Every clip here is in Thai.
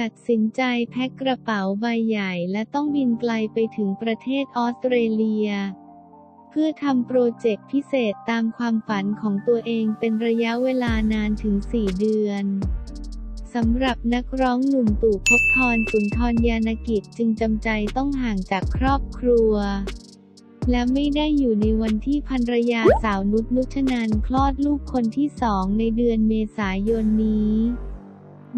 ตัดสินใจแพ็คกระเป๋าใบใหญ่และต้องบินไกลไปถึงประเทศออสเตรเลีย เพื่อทำโปรเจกต์พิเศษตามความฝันของตัวเองเป็นระยะเวลานานถึง 4 เดือนสำหรับนักร้องหนุ่มตู่ภพบทรสุนทรยานกิจจึงจำใจต้องห่างจากครอบครัว และไม่ได้อยู่ในวันที่ภรรยาสาวนุชนุชนันคลอดลูกคนที่สองในเดือนเมษายนนี้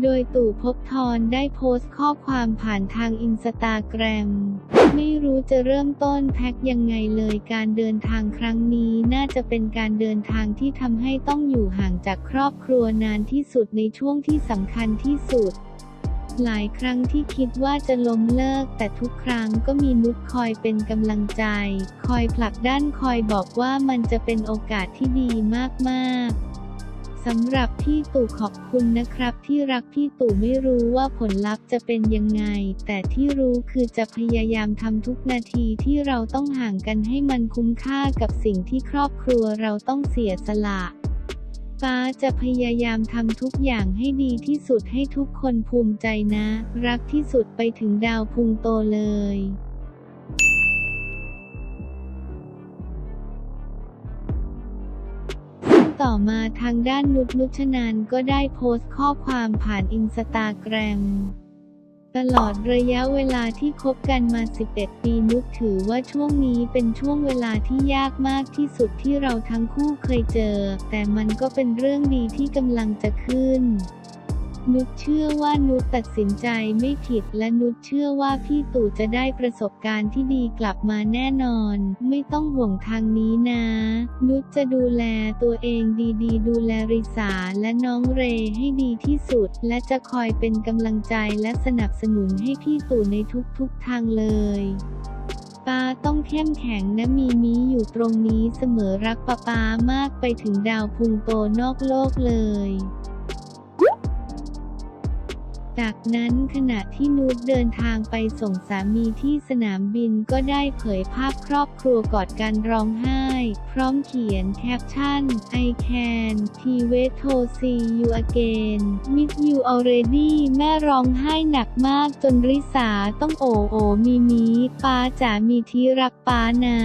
โดยตู่ภพบทรได้โพสต์ข้อความผ่านทางอินสตาแกรม ไม่รู้จะเริ่มต้นแพ็คยังไงเลยการเดินทางครั้งนี้น่าจะเป็นการเดินทางที่ทำให้ต้องอยู่ห่างจากครอบครัวนานที่สุดในช่วงที่สำคัญที่สุด หลายครั้งที่คิดว่าจะล้มเลิก แต่ทุกครั้งก็มีนุชคอยเป็นกำลังใจ คอยผลักด้านคอยบอกว่ามันจะเป็นโอกาสที่ดีมากๆ สำหรับพี่ตู่ขอบคุณนะครับที่รักพี่ตู่ไม่รู้ว่าผลลัพธ์จะเป็นยังไง แต่ที่รู้คือจะพยายามทำทุกนาทีที่เราต้องห่างกันให้มันคุ้มค่ากับสิ่งที่ครอบครัวเราต้องเสียสละ ฟ้าจะพยายามทำทุกอย่างให้ดีที่สุดให้ทุกคนภูมิใจนะ รักที่สุดไปถึงดาวพุงโตเลย ต่อมาทางด้านนุชนุชนานก็ได้โพสต์ข้อความผ่านอินสตาแกรมตลอดระยะเวลาที่คบกันมา 11 ปีนุชถือว่าช่วงนี้เป็นช่วงเวลาที่ยากมากที่สุดที่เราทั้งคู่เคยเจอ แต่มันก็เป็นเรื่องดีที่กำลังจะขึ้น นุชเชื่อว่านุชตัดสินใจไม่ผิดและนุชเชื่อว่าพี่ตู่จะได้ประสบการณ์ที่ดีกลับมาแน่นอน ไม่ต้องห่วงทางนี้นะ นุชจะดูแลตัวเองดีๆดูแลริสาและน้องเรให้ดีที่สุด และจะคอยเป็นกำลังใจและสนับสนุนให้พี่ตู่ในทุกๆทางเลยป้าต้องเข้มแข็งนะมีมีอยู่ตรงนี้เสมอรักป้าป้ามากไปถึงดาวพุงโตนอกโลกเลย จากนั้นขณะที่นูตเดินทางไปส่งสามีที่สนามบินก็ได้เผยภาพครอบครัวกอดกันร้องไห้ พร้อมเขียนแคปชั่น I can t wait to see you again miss you already แม่ร้องไห้หนักมากจนริสาต้องโอโอมีมีป้าจ๋ามีที่รักป้านะ